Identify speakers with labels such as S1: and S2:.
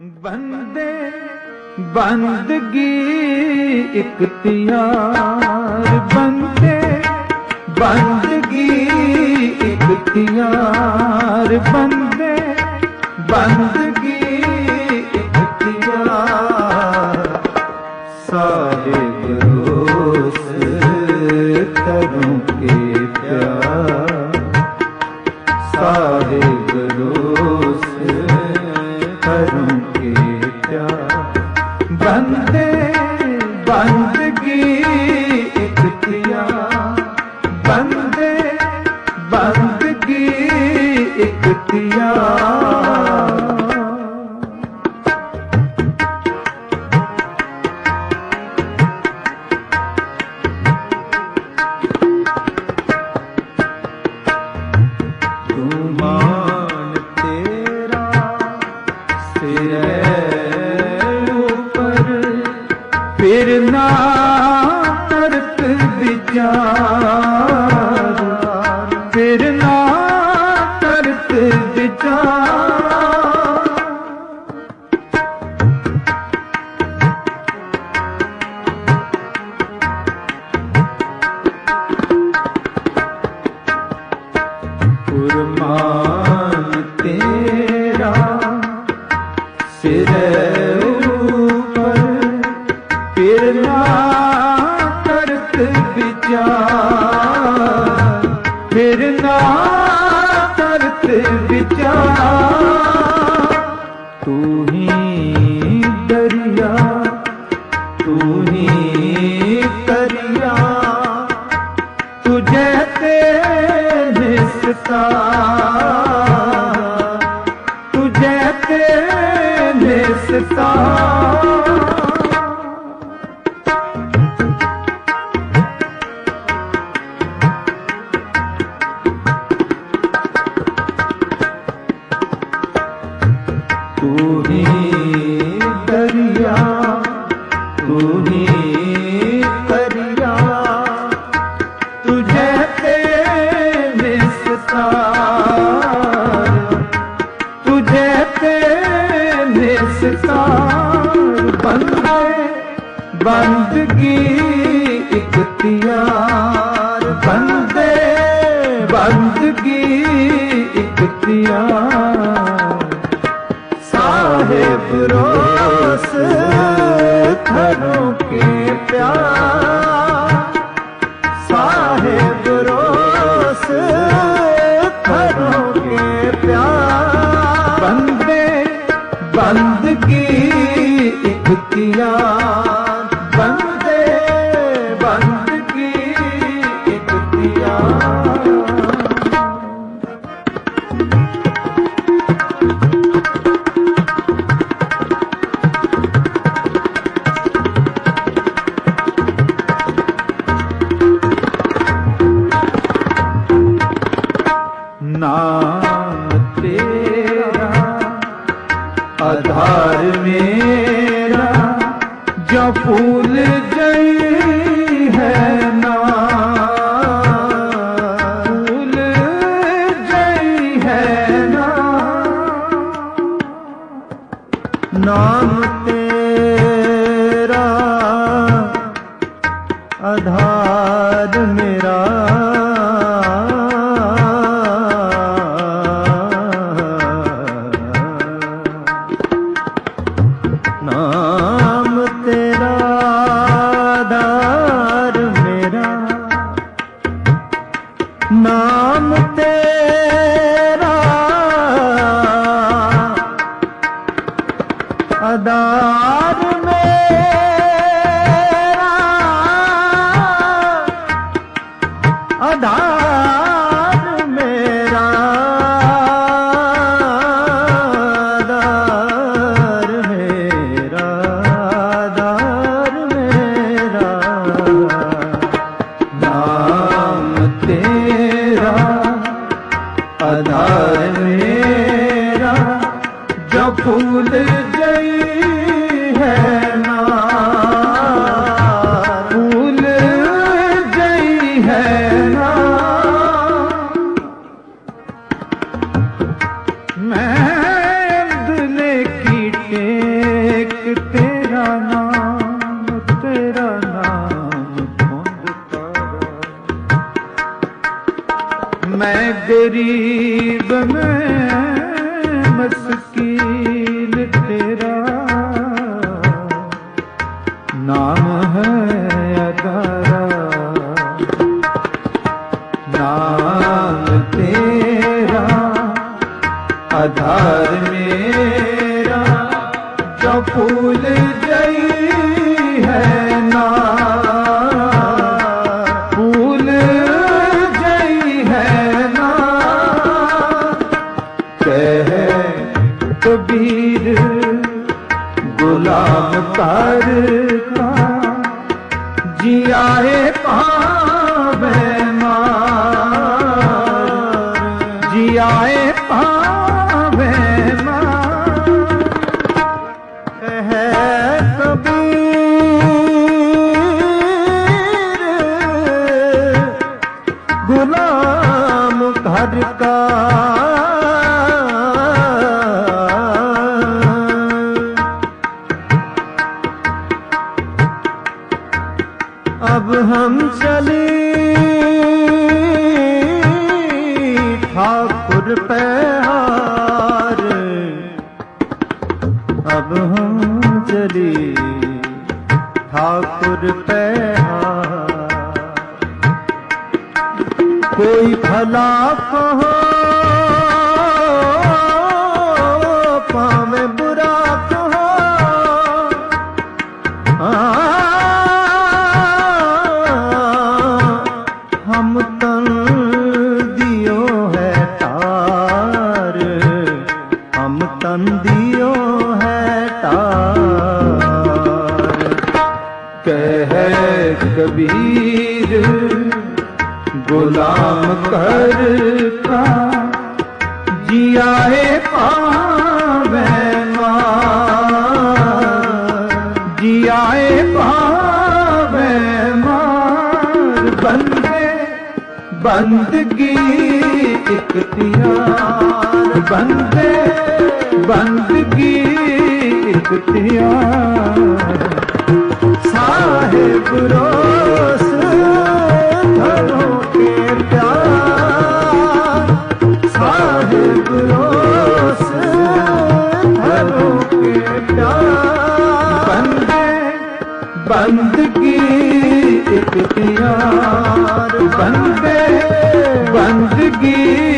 S1: ਬੰਦੇ ਬੰਦਗੀ ਇਖਤਿਆਰ ਬੰਦੇ ਬੰਦਗੀ ਇਖਤਿਆਰ ਬੰਦੇ ਬੰਦ ਬੰਦੇ ਬੰਦਗੀ ਇੱਕ ਇਖਤਿਆਰ ਬੰਦੇ ਬੰਦਗੀ ਇੱਕ ਤੂੰ ਫਿਰ ਨਾ ਤਰਕ ਵਿਚਾਰ ਕਰਤ ਵਿਚਾਰ। ਫਿਰ ਨਾ ਕਰਤ ਵਿਚਾਰ। ਤੂੰ ਹੀ ਦਰਿਆ, ਤੂੰ ਹੀ ਕਰਿਆ ਤੁਝੇ ਤੇ ਨਿਸਤਾ ਤੁਝੇ ਤੇ ਨਿਸਤਾਰ ਤੁਝੇ ਤੇ ਨਿਸਤਾਰ ਬੰਦੇ ਬੰਦਗੀ ਇਖਤਿਆਰ ਬੰਦੇ ਬੰਦਗੀ ਇਖਤਿਆਰ ਸਾਹਿਬ ਰੋਸ ਕਰੋ ਨਾਮ ਤੇਰਾ। ਆਧਾਰ ਮੇਰਾ, ਜੋ ਫੂਲ ਜਈ ਹੈ ਨਾ। ਫੂਲ ਜਈ ਹੈ ਨਾ। ਨਾਮ ਤੇਰਾ ਆਧਾਰ भूल गई है ना भूल गई है ना मैं दिल की टेक तेरा ना जई है अब हम चले ठाकुर पैहार अब हम चले ठाकुर पैहार कोई भला कहो ਗੁਲਾਮ ਕਰਤਾ ਜੀਆ ਹੈ ਪਾਵੇਂ ਮਾਰ। ਜੀਆ ਹੈ ਪਾਵੇਂ ਮਾਰ। ਬੰਦੇ ਬੰਦਗੀ ਇਕਤਿਆਰ ਬੰਦੇ ਬੰਦਗੀ ਇਕਤਿਆਰ ਸਾਹਿਬ ਰੋ बंदगी